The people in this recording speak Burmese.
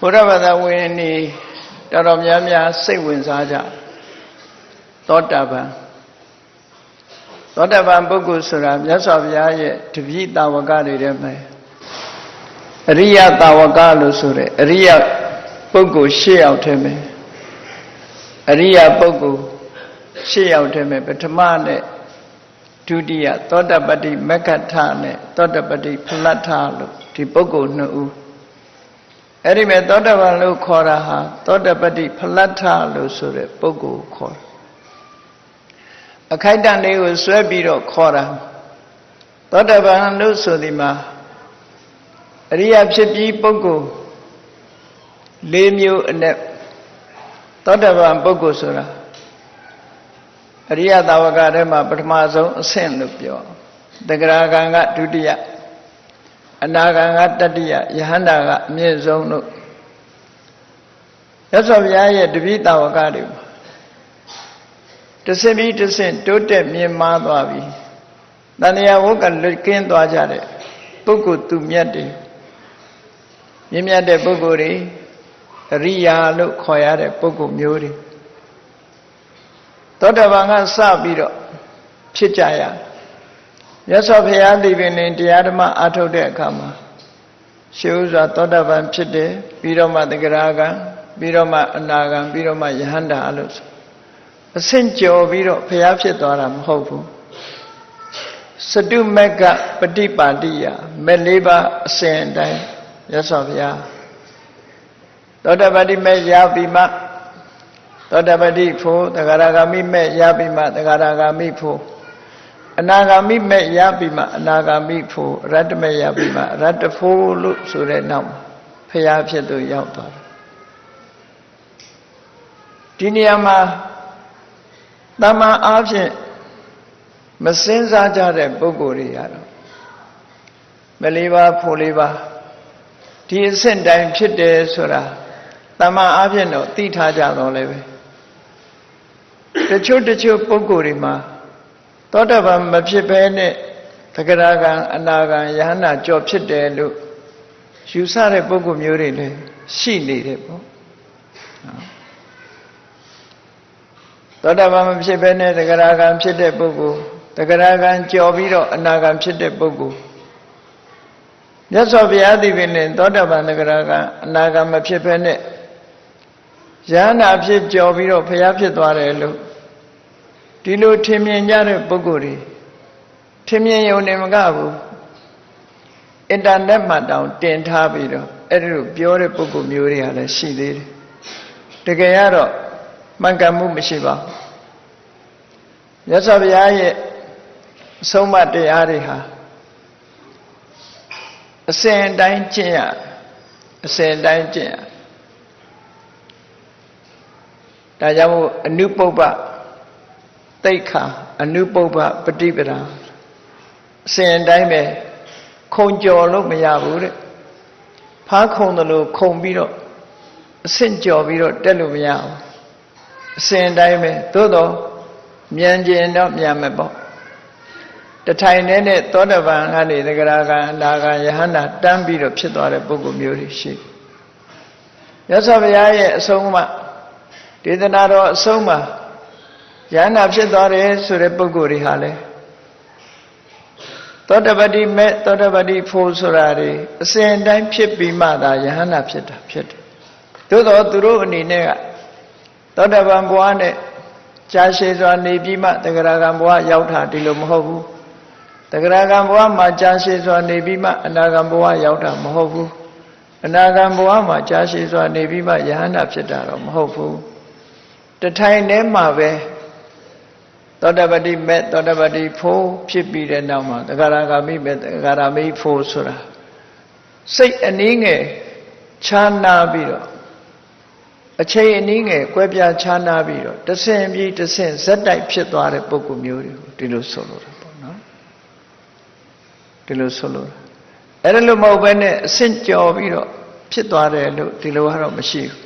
ဘုရားဘာသာဝင်နေတော်တော်များများစိတ်ဝင်စားကြသောတာပန်သောတာပန်ပုဂ္ဂိုလ်ဆိုတာမြတ်စွာဘုရားရဲ့တပည့်တာဝကတွေထဲမှာအရိယတာဝကလို့ဆိုတဲ့အရိယပုဂ္ဂိုလ်၈ယောက်ထဲမှာအရိယပုဂ္ဂိုလ်၈ယောက်ထဲမှာပထမနဲ့ဒုတိယသောတပတ္တိမက္ခထနဲ့သောတပတ္တိဖလတ္ထလို့ဒီပုဂ္ဂိုလ်နှစ်ဦး အဲ့ဒီမဲ့သောတပန်လို့ခေါ်တာဟာသောတပတ္တိဖလတ္ထလို့ဆိုတဲ့ပုဂ္ဂိုလ်ခေါ်တယ်အခိုက်အတန့်လေးကိုဆွဲပြီးတော့ခေါ်တာသောတပန်လို့ဆိုဒီမှာအရိယာဖြစ်ပြီးပုဂ္ဂိုလ်၄မျိုးအနက်သောတပန်ပုဂ္ဂိုလ်ဆိုတာအရိယသာဝကထဲမှာပထမဆုံးအဆင့်လို့ပြောတဂရဂံကဒုတိယ အနာဂံကတတိယယဟန္တာကအမြင့်ဆုံးလို့ရသော်ဘုရားရဲ့တပိသာဝကတွေမှာတဆင့်ပြီးတဆင့်တိုးတက်မြင့်မားသွားပြီတဏှာဝုတ်ကလွတ်ကင်းသွားကြတဲ့ပုဂ္ဂိုလ်သူမြတ်တွေမြင့်မြတ်တဲ့ပုဂ္ဂိုလ်တွေအရိယာလို့ခေါ်ရတဲ့ပုဂ္ဂိုလ်မျိုးတွေသောတပန်ကစပြီးတော့ဖြစ်ကြရ မြတ်စွာဘုရားဒီပင်နဲ့တရားဓမ္မအထုတ်တဲ့အခါမှာရှေးဥစွာသောတပန်ဖြစ်တယ်ပြီးတော့မှတဂရကံပြီးတော့မှအနာကံပြီးတော့မှယဟန္တာလို့ဆိုအဆင့်ကျော်ပြီးတော့ဘုရားဖြစ်သွားတာမဟုတ်ဘူးစတုမက်ကပฏิပါတိယမဲ့လေးပါအစဉ်အတိုင်းမြတ်စွာဘုရားသောတပတိမဲ့ရပြီးမှသောတပတိဖို့တဂရဂာမိမဲ့ရပြီးမှတဂရဂာမိဖို့ အနာဂာမိမဲ့ရပြီးမှအနာဂာမိဖို့ရတ္တမဲ့ရပြီးမှရတ္တဖို့လို့ဆိုတဲ့နောက်မှာဖရာဖြစ်သူရောက်သွားတယ်ဒီနေရာမှာတမန်အားဖြင့်မစင်းစားကြတဲ့ပုဂ္ဂိုလ်တွေရတော့မလေးပါဖို့လေးပါဒီအဆင့်တိုင်းဖြစ်တယ်ဆိုတာတမန်အားဖြင့်တော့သိထားကြတော့လည်းပဲတချို့တချို့ပုဂ္ဂိုလ်တွေမှာ သောတပန်မဖြစ်ဘဲနဲ့သက္ကရာကံအနာကံယဟနာကြော့ဖြစ်တယ်လို့ယူဆတဲ့ပုဂ္ဂိုလ်မျိုးတွေလည်းရှိနေတယ်ပေါ့သောတပန်မဖြစ်ဘဲနဲ့သက္ကရာကံဖြစ်တဲ့ပုဂ္ဂိုလ်သက္ကရာကံကြော်ပြီးတော့အနာကံဖြစ်တဲ့ပုဂ္ဂိုလ်မြတ်စွာဘုရားသည်ပင်လည်းသောတပန်သက္ကရာကံအနာကံမဖြစ်ဘဲနဲ့ယဟနာဖြစ်ကြော်ပြီးတော့ဘုရားဖြစ်သွားတယ်လို့ ဒီလိုထင်မြင်ကြတဲ့ပုဂ္ဂိုလ်တွေထင်မြင်ရုံနဲ့မကဘူးအင်တာနက်မှာတောင်တင်ထားပြီးတော့အဲ့ဒီလိုပြောတဲ့ပုဂ္ဂိုလ်မျိုးတွေကလည်းရှိသေးတယ်တကယ်ကတော့မှန်ကန်မှုမရှိပါဘူးမြတ်စွာဘုရားရဲ့အဆုံးအမတရားတွေဟာအစဉ်အတိုင်းကျင့်ရအစဉ်အတိုင်းကျင့်ရဒါကြောင့်မို့အနုပုပ္ပ တိတ်ခါအနုပုပ္ပပฏิပဒါအစဉ်အတိုင်းပဲခုံကြော်လို့မရဘူးတဲ့ဖားခုံတယ်လို့ခုံပြီးတော့အဆင့်ကြော်ပြီးတော့တက်လို့မရဘူးအစဉ်အတိုင်းပဲသို့တော့မြန်ကျင်တော့မြန်မယ်ပေါ့တထိုင်နဲ့နဲ့သောတပန်ကနေသဂရာကံအနာကံယဟန္တာတန်းပြီးတော့ဖြစ်သွားတဲ့ပုဂ္ဂိုလ်မျိုးတွေရှိမြတ်စွာဘုရားရဲ့အဆုံးအမဒေသနာတော်အဆုံးမှာ ယန္တာဖြစ်သွားတယ်ဆိုတဲ့ပုဂ္ဂိုလ်တွေဟာလေသောတပတိမဲ့သောတပတိဖို့ဆိုတာတွေအစဉ်တိုင်းဖြစ်ပြီးမှသာယဟန္တာဖြစ်တာဖြစ်တယ်သို့တော့သူတို့အနေနဲ့ကသောတပန်ဘဝနဲ့ကြာရှည်စွာနေပြီးမှတဂရကံဘဝရောက်တာဒီလိုမဟုတ်ဘူးတဂရကံဘဝမှာကြာရှည်စွာနေပြီးမှအနာဂံဘဝရောက်တာမဟုတ်ဘူးအနာဂံဘဝမှာကြာရှည်စွာနေပြီးမှယဟန္တာဖြစ်တာတော့မဟုတ်ဘူးတထိုင်ထဲမှာပဲ သောတပတိမဲ့သောတပတိဖို့ဖြစ်ပြီးတဲ့နောက်မှာတဂရဂါမိမဲ့တဂရမိဖို့ဆိုတာစိတ်အနည်းငယ်ခြားနာပြီးတော့အချိန်အနည်းငယ်ကွဲပြားခြားနာပြီးတော့တဆင်ပြီးတဆင်ဇက်တိုက်ဖြစ်သွားတဲ့ပုံကူမျိုးတွေကိုဒီလိုဆိုလိုတာပေါ့နော်ဒီလိုဆိုလိုတာအဲ့ဒါလို့မဟုတ်ဘဲနဲ့အဆင့်ကျော်ပြီးတော့ဖြစ်သွားတယ်လို့ဒီလိုကတော့မရှိဘူး